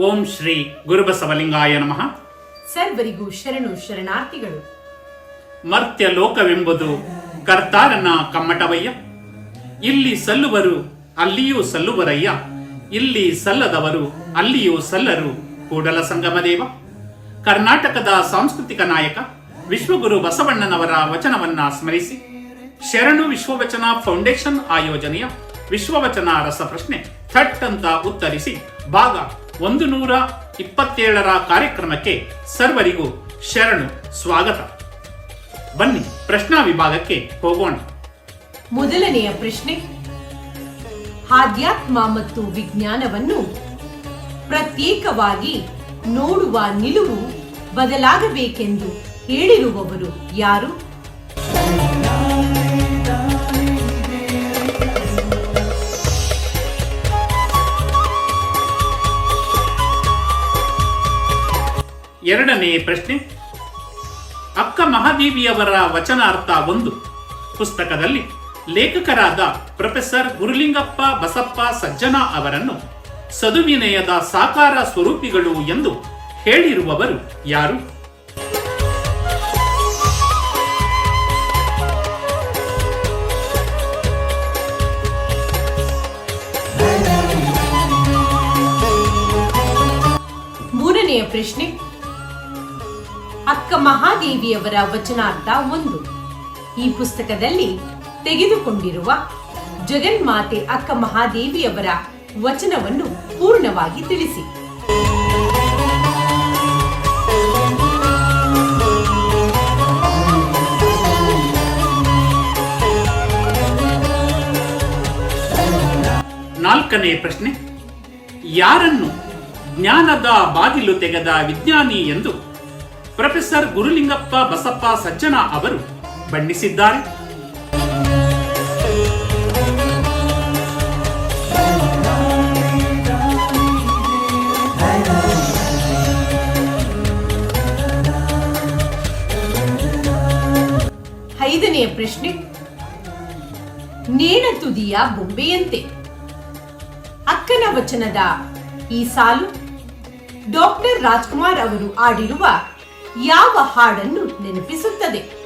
ಓಂ ಶ್ರೀ ಗುರುಬಸವಲಿಂಗಾಯ ನಮಃ. ಸರ್ವರಿಗೂ ಶರಣು ಶರಣಾರ್ಥಿಗಳು. ಮರ್ತ್ಯ ಲೋಕವೆಂಬುದು ಕರ್ತಾರನ ಕಮ್ಮಟವಯ್ಯ. ಇಲ್ಲಿ ಸಲ್ಲುವರು ಅಲ್ಲಿಯೂ ಸಲ್ಲುವರಯ್ಯ. ಇಲ್ಲಿ ಸಲ್ಲದವರು ಅಲ್ಲಿಯೂ ಸಲ್ಲರು ಕೂಡಲ ಸಂಗಮದೇವ. ಕರ್ನಾಟಕದ ಸಾಂಸ್ಕೃತಿಕ ನಾಯಕ ವಿಶ್ವಗುರು ಬಸವಣ್ಣನವರ ವಚನವನ್ನ ಸ್ಮರಿಸಿ. ಶರಣು ವಿಶ್ವವಚನ ಫೌಂಡೇಶನ್ ಆಯೋಜನೆಯ ವಿಶ್ವವಚನ ರಸಪ್ರಶ್ನೆ ಥಟ್ ಅಂತ ಉತ್ತರಿಸಿ ಭಾಗ ಒಂದು ನೂರ ಇಪ್ಪತ್ತೇಳರ ಕಾರ್ಯಕ್ರಮಕ್ಕೆ ಸರ್ವರಿಗೂ ಶರಣು ಸ್ವಾಗತ. ಬನ್ನಿ ಪ್ರಶ್ನಾ ವಿಭಾಗಕ್ಕೆ ಹೋಗೋಣ. ಮೊದಲನೆಯ ಪ್ರಶ್ನೆ ಆಧ್ಯಾತ್ಮ ಮತ್ತು ವಿಜ್ಞಾನವನ್ನು ಪ್ರತ್ಯೇಕವಾಗಿ ನೋಡುವ ನಿಲುವು ಬದಲಾಗಬೇಕೆಂದು ಹೇಳಿರುವವರು ಯಾರು? ಎರಡನೇ ಪ್ರಶ್ನೆ. ಅಕ್ಕ ಮಹಾದೇವಿಯವರ ವಚನಾರ್ಥ ಒಂದು. ಪುಸ್ತಕದಲ್ಲಿ ಲೇಖಕರಾದ ಪ್ರೊಫೆಸರ್ ಗುರುಲಿಂಗಪ್ಪ ಬಸಪ್ಪ ಸಜ್ಜನ ಅವರನ್ನು ಸದುವಿನಯದ ಸಾಕಾರ ಸ್ವರೂಪಿಗಳು ಎಂದು ಹೇಳಿರುವವರು ಯಾರು? ಮೂರನೆಯ ಪ್ರಶ್ನೆ ಅಕ್ಕ ಮಹಾದೇವಿಯವರ ವಚನಾರ್ಥ ಒಂದು. ಈ ಪುಸ್ತಕದಲ್ಲಿ ತೆಗೆದುಕೊಂಡಿರುವ ಜಗನ್ಮಾತೆ ಅಕ್ಕ ಮಹಾದೇವಿಯವರ ವಚನವನ್ನು ಪೂರ್ಣವಾಗಿ ತಿಳಿಸಿ. ನಾಲ್ಕನೇ ಪ್ರಶ್ನೆ, ಯಾರನ್ನು ಜ್ಞಾನದ ಬಾಗಿಲು ತೆಗೆದ ವಿಜ್ಞಾನಿ ಎಂದು ಪ್ರೊಫೆಸರ್ ಗುರುಲಿಂಗಪ್ಪ ಬಸಪ್ಪ ಸಜ್ಜನ ಅವರು ಬಣ್ಣಿಸಿದ್ದಾರೆ. ಐದನೆಯ ಪ್ರಶ್ನೆ. ನೇಣ ತುದಿಯ ಬೊಂಬೆಯಂತೆ. ಅಕ್ಕನ ವಚನದ ಈ ಸಾಲು. ಡಾಕ್ಟರ್ ರಾಜ್ಕುಮಾರ್ ಅವರು ಆಡಿರುವ ಯಾವ ಹಾಡನ್ನು ನೆನಪಿಸುತ್ತದೆ?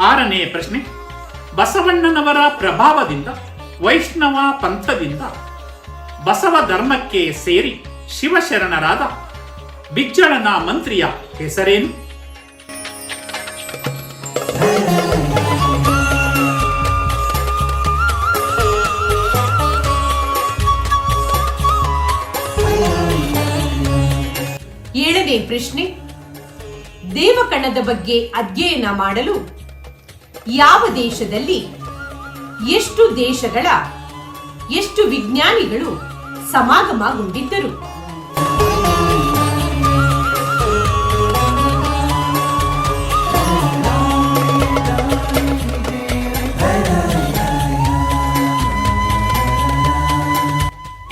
ಆರನೆಯ ಪ್ರಶ್ನೆ. ಬಸವಣ್ಣನವರ ಪ್ರಭಾವದಿಂದ, ವೈಷ್ಣವ ಪಂಥದಿಂದ, ಬಸವ ಧರ್ಮಕ್ಕೆ ಸೇರಿ ಶಿವಶರಣರಾದ ಬಿಜ್ಜಳನ ಮಂತ್ರಿಯ ಹೆಸರೇನು? ಏಳನೇ ಪ್ರಶ್ನೆ ದೇವಕಣದ ಬಗ್ಗೆ ಅಧ್ಯಯನ ಮಾಡಲು ಯಾವ ದೇಶದಲ್ಲಿ ಎಷ್ಟು ದೇಶಗಳ, ಎಷ್ಟು ವಿಜ್ಞಾನಿಗಳು ಸಮಾಗಮಗೊಂಡಿದ್ದರು?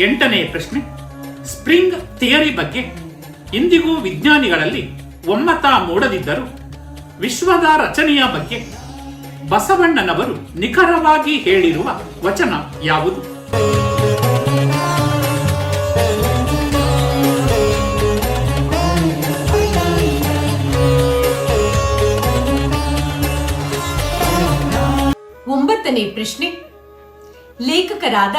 ಎಂಟನೇ ಪ್ರಶ್ನೆ, ಸ್ಪ್ರಿಂಗ್ ಥಿಯರಿ ಬಗ್ಗೆ ಇಂದಿಗೂ ವಿಜ್ಞಾನಿಗಳಲ್ಲಿ ಒಮ್ಮತ ಮೂಡದಿದ್ದರು ವಿಶ್ವದ ರಚನೆಯ ಬಗ್ಗೆ ಬಸವಣ್ಣನವರು ನಿಖರವಾಗಿ ಹೇಳಿರುವ ವಚನ ಯಾವುದು? ಒಂಬತ್ತನೇ ಪ್ರಶ್ನೆ. ಲೇಖಕರಾದ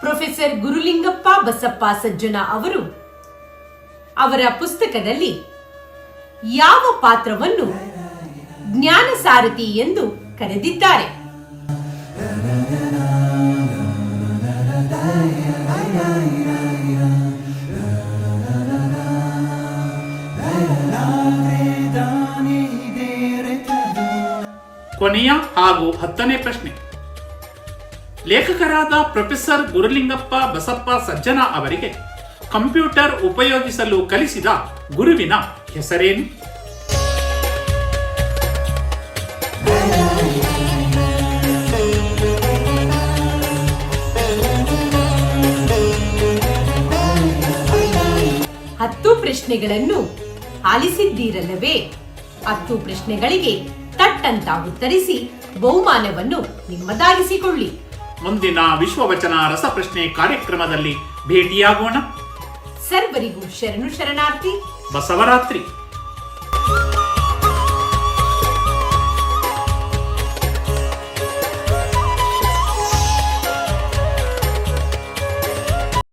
ಪ್ರೊಫೆಸರ್ ಗುರುಲಿಂಗಪ್ಪ ಬಸಪ್ಪ ಸಜ್ಜನ ಅವರು ಅವರ ಪುಸ್ತಕದಲ್ಲಿ ಯಾವ ಪಾತ್ರವನ್ನು ಜ್ಞಾನ ಸಾರಥಿ ಎಂದು ಕರೆದಿದ್ದಾರೆ. ಕೊನೆಯ ಹಾಗೂ ಹತ್ತನೇ ಪ್ರಶ್ನೆ. ಲೇಖಕರಾದ ಪ್ರೊಫೆಸರ್ ಗುರುಲಿಂಗಪ್ಪ ಬಸಪ್ಪ ಸಜ್ಜನ ಅವರಿಗೆ ಕಂಪ್ಯೂಟರ್ ಉಪಯೋಗಿಸಲು ಕಲಿಸಿದ ಗುರುವಿನ ಹೆಸರೇನು? ಹತ್ತು ಪ್ರಶ್ನೆಗಳನ್ನು ಆಲಿಸಿದ್ದೀರಲ್ಲವೇ? ಹತ್ತು ಪ್ರಶ್ನೆಗಳಿಗೆ ತಟ್ಟಂತ ಉತ್ತರಿಸಿ ಬಹುಮಾನವನ್ನು ನಿಮ್ಮದಾಗಿಸಿಕೊಳ್ಳಿ. ಮುಂದಿನ ವಿಶ್ವವಚನ ರಸಪ್ರಶ್ನೆ ಕಾರ್ಯಕ್ರಮದಲ್ಲಿ ಭೇಟಿಯಾಗೋಣ. ಸರ್ವರಿಗೂ ಶರಣು ಶರಣಾರ್ಥಿ. ಬಸವರಾತ್ರಿ.